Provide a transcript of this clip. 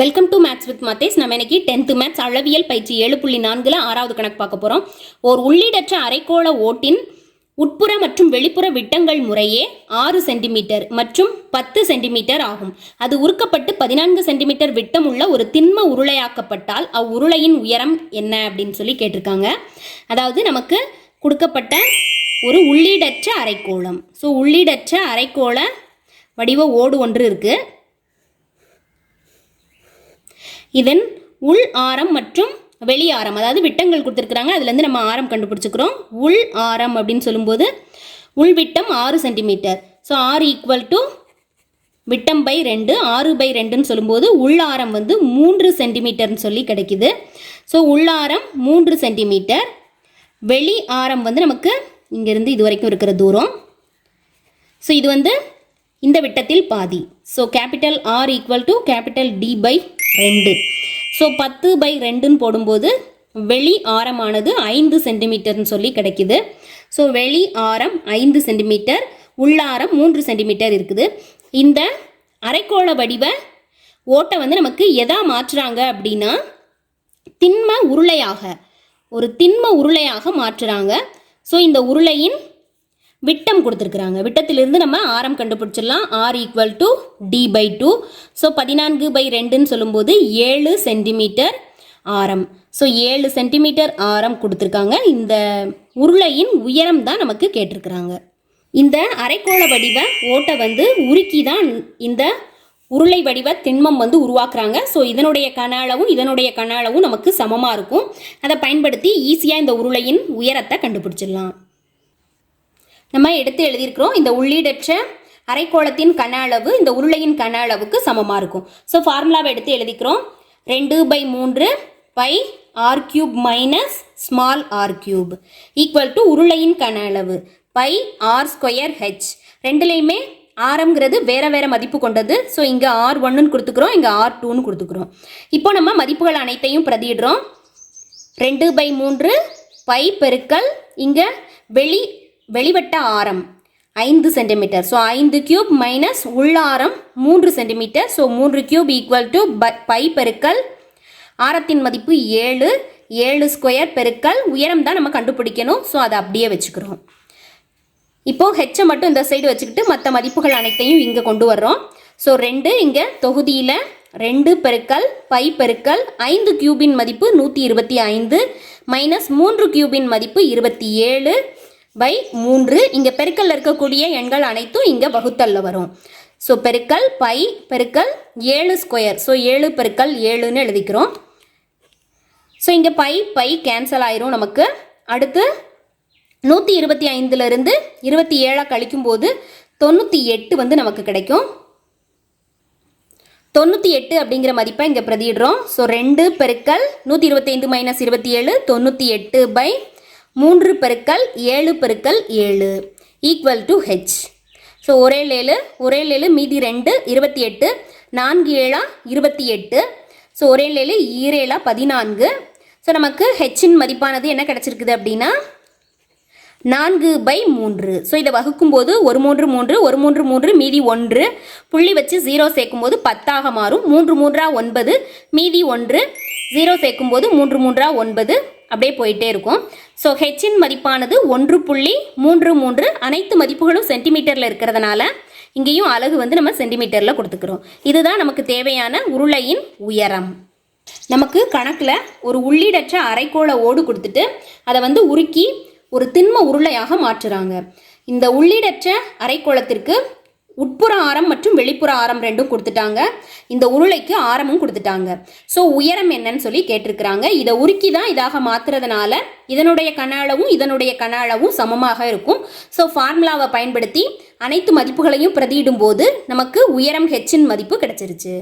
Welcome to maths with மத்தேஸ் நம்ம இன்னைக்கு டென்த்து மேத்ஸ் அளவியல் பயிற்சி ஏழு புள்ளி நான்குல ஆறாவது கணக்கு பார்க்க போகிறோம் ஓர் உள்ளீடற்ற அரைக்கோள ஓட்டின் உட்புற மற்றும் வெளிப்புற விட்டங்கள் முறையே ஆறு சென்டிமீட்டர் மற்றும் பத்து சென்டிமீட்டர் ஆகும். அது உருக்கப்பட்டு பதினான்கு சென்டிமீட்டர் விட்டம் உள்ள ஒரு திண்ம உருளையாக்கப்பட்டால் அவ்வுருளையின் உயரம் என்ன அப்படின்னு சொல்லி கேட்டிருக்காங்க. அதாவது நமக்கு கொடுக்கப்பட்ட ஒரு உள்ளீடற்ற அரைக்கோளம். ஸோ உள்ளீடற்ற அரைக்கோள வடிவ ஓடு ஒன்று இருக்குது இதன் உள் ஆரம் மற்றும் வெளி ஆரம் அதாவது விட்டங்கள் கொடுத்துருக்குறாங்க. அதுலேருந்து நம்ம ஆரம் கண்டுபிடிச்சிக்கிறோம். உள் ஆரம் அப்படின்னு சொல்லும்போது உள் விட்டம் ஆறு சென்டிமீட்டர். ஸோ ஆறு ஈக்குவல் டு விட்டம் பை ரெண்டு ஆறு பை ரெண்டுன்னு சொல்லும்போது உள் ஆரம் வந்து மூன்று சென்டிமீட்டர்னு சொல்லி கிடைக்குது. ஸோ உள்ளாரம் மூன்று சென்டிமீட்டர். வெளி ஆரம் வந்து நமக்கு இங்கேருந்து இது வரைக்கும் இருக்கிற தூரம். ஸோ இது வந்து இந்த விட்டத்தில் பாதி. So capital R equal to capital D by ரெண்டு. ஸோ பத்து பை ரெண்டுன்னு போடும்போது வெளி ஆரமானது ஐந்து சென்டிமீட்டர்னு சொல்லி கிடைக்குது. ஸோ வெளி ஆரம் ஐந்து சென்டிமீட்டர் உள்ளாரம் மூன்று சென்டிமீட்டர் இருக்குது. இந்த அரைக்கோள வடிவ ஓட்டை வந்து நமக்கு எதா மாற்றுறாங்க அப்படின்னா திண்ம உருளையாக ஒரு திண்ம உருளையாக மாற்றுறாங்க. ஸோ இந்த உருளையின் விட்டம் கொடுத்துருக்குறாங்க. விட்டத்திலிருந்து நம்ம ஆரம் கண்டுபிடிச்சிடலாம். R equal to D by two so பதினான்கு பை ரெண்டுன்னு சொல்லும்போது ஏழு சென்டிமீட்டர் ஆரம். ஸோ ஏழு சென்டிமீட்டர் ஆரம் கொடுத்துருக்காங்க. இந்த உருளையின் உயரம் தான் நமக்கு கேட்டிருக்கிறாங்க. இந்த அரைக்கோள வடிவ ஓட்டை வந்து உருக்கி தான் இந்த உருளை வடிவ திண்மம் வந்து உருவாக்குறாங்க. ஸோ இதனுடைய கன அளவும் இதனுடைய கன அளவும் நமக்கு சமமாக இருக்கும். அதை பயன்படுத்தி ஈஸியாக இந்த உருளையின் உயரத்தை கண்டுபிடிச்சிடலாம். நம்ம எடுத்து எழுதியிருக்கிறோம். இந்த உள்ளீடற்ற அரைக்கோளத்தின் கன அளவு இந்த உருளையின் கன அளவுக்கு சமமாக இருக்கும். ஸோ ஃபார்முலாவை எடுத்து எழுதிக்கிறோம். ரெண்டு பை மூன்று pi R cube minus small R cube equal to உருளையின் கன அளவு பை ஆர் ஸ்கொயர் ஹெச் ரெண்டுலேயுமே ஆரம்ங்கிறது வேற வேற மதிப்பு கொண்டது. ஸோ இங்கே ஆர் ஒன்றுன்னு கொடுத்துக்கிறோம் இங்கே ஆர் டூன்னு கொடுத்துக்கிறோம். இப்போ நம்ம மதிப்புகள் அனைத்தையும் பிரதிடுறோம் ரெண்டு பை மூன்று பை பெருக்கல் இங்கே வெளி வெளிவட்ட ஆரம் ஐந்து சென்டிமீட்டர் ஸோ ஐந்து கியூப் மைனஸ் உள்ளாரம் மூன்று சென்டிமீட்டர் ஸோ மூன்று கியூப் ஈக்குவல் டு பை பெருக்கல் ஆரத்தின் மதிப்பு ஏழு. ஏழு ஸ்கொயர் பெருக்கல் உயரம் தான் நம்ம கண்டுபிடிக்கணும். ஸோ அதை அப்படியே வச்சுக்கிறோம். இப்போது ஹெச்சை மட்டும் இந்த சைடு வச்சுக்கிட்டு மற்ற மதிப்புகள் அனைத்தையும் இங்கே கொண்டு வர்றோம். ஸோ ரெண்டு இங்கே தொகுதியில் ரெண்டு பெருக்கல் பை பெருக்கல் ஐந்து கியூபின் மதிப்பு நூற்றி இருபத்தி ஐந்து மைனஸ் மூன்று கியூபின் மதிப்பு இருபத்தி ஏழு. பை மூன்று. இங்கே பெருக்கல்ல இருக்கக்கூடிய எண்கள் அனைத்தும் இங்கே வகுத்தல்ல வரும். ஸோ பெருக்கல் பை பெருக்கல் ஏழு ஸ்கொயர் ஸோ ஏழு பெருக்கல் ஏழுன்னு எழுதிக்கிறோம். ஸோ இங்கே பை பை கேன்சல் ஆயிரும் நமக்கு. அடுத்து நூற்றி இருபத்தி ஐந்துலேருந்து இருபத்தி ஏழாக கழிக்கும்போது தொண்ணூற்றி எட்டு வந்து நமக்கு கிடைக்கும். தொண்ணூற்றி எட்டு அப்படிங்கிற மதிப்பை இங்கே பிரதிடுறோம் ஸோ ரெண்டு பெருக்கல் நூற்றி இருபத்தைந்து மைனஸ் இருபத்தி ஏழு தொண்ணூற்றி எட்டு பை மூன்று பெருக்கல் ஏழு பெருக்கல் ஏழு ஈக்குவல் டு ஹெச் ஸோ ஒரே ஏழு ஒரே ஏழு மீதி ரெண்டு இருபத்தி எட்டு நான்கு ஏழா இருபத்தி எட்டு. ஸோ ஒரே ஏழு ஈரேழா பதினான்கு. ஸோ நமக்கு ஹெச்சின் மதிப்பானது என்ன கிடச்சிருக்குது அப்படின்னா நான்கு பை மூன்று. ஸோ இதை வகுக்கும்போது ஒரு மூன்று மூன்று ஒரு மூன்று மூன்று மீதி ஒன்று. புள்ளி வச்சு ஜீரோ சேர்க்கும்போது பத்தாக மாறும். மூன்று மூன்றா ஒன்பது மீதி ஒன்று ஜீரோ சேர்க்கும்போது மூன்று மூன்றா ஒன்பது. அப்படியே போயிட்டே இருக்கும். ஸோ ஹெச்சின் மதிப்பானது ஒன்று புள்ளி மூன்று மூன்று. அனைத்து மதிப்புகளும் சென்டிமீட்டரில் இருக்கிறதுனால இங்கேயும் அலகு வந்து நம்ம சென்டிமீட்டரில் கொடுத்துக்கிறோம். இதுதான் நமக்கு தேவையான உருளையின் உயரம். நமக்கு கணக்கில் ஒரு உள்ளீடற்ற அரைக்கோள ஓடு கொடுத்துட்டு அதை வந்து உருக்கி ஒரு திண்ம உருளையாக மாற்றுறாங்க. இந்த உள்ளீடற்ற அரைக்கோளத்திற்கு உட்புற ஆரம் மற்றும் வெளிப்புற ஆரம் ரெண்டும் கொடுத்துட்டாங்க. இந்த உருளைக்கு ஆரமும் கொடுத்துட்டாங்க. ஸோ உயரம் என்னன்னு சொல்லி கேட்டிருக்கிறாங்க. இதை உருக்கி தான் இதாக மாத்துறதுனால இதனுடைய கன அளவும் இதனுடைய கன அளவும் சமமாக இருக்கும். ஸோ ஃபார்முலாவை பயன்படுத்தி அனைத்து மதிப்புகளையும் பிரதியிடும் போது நமக்கு உயரம் ஹெச்சின் மதிப்பு கிடைச்சிருச்சு.